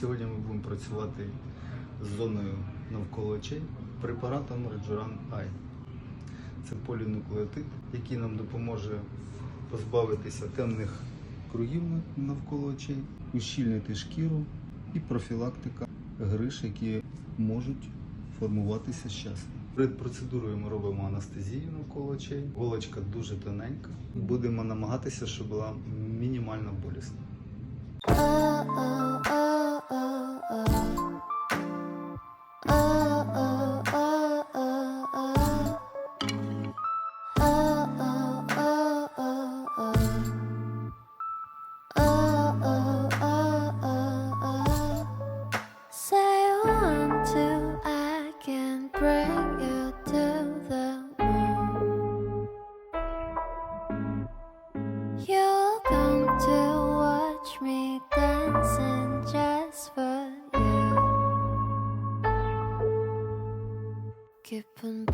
Сьогодні ми будемо працювати з зоною навколо очей препаратом Rejuran Eye. Це полінуклеотид, який нам допоможе позбавитися темних кругів навколо очей, ущільнити шкіру і профілактика гриш, які можуть формуватися з часом. Перед процедурою ми робимо анестезію навколо очей. Голочка дуже тоненька. Будемо намагатися, щоб була мінімально болісна. You'll come to watch me dancing just for you. Keep on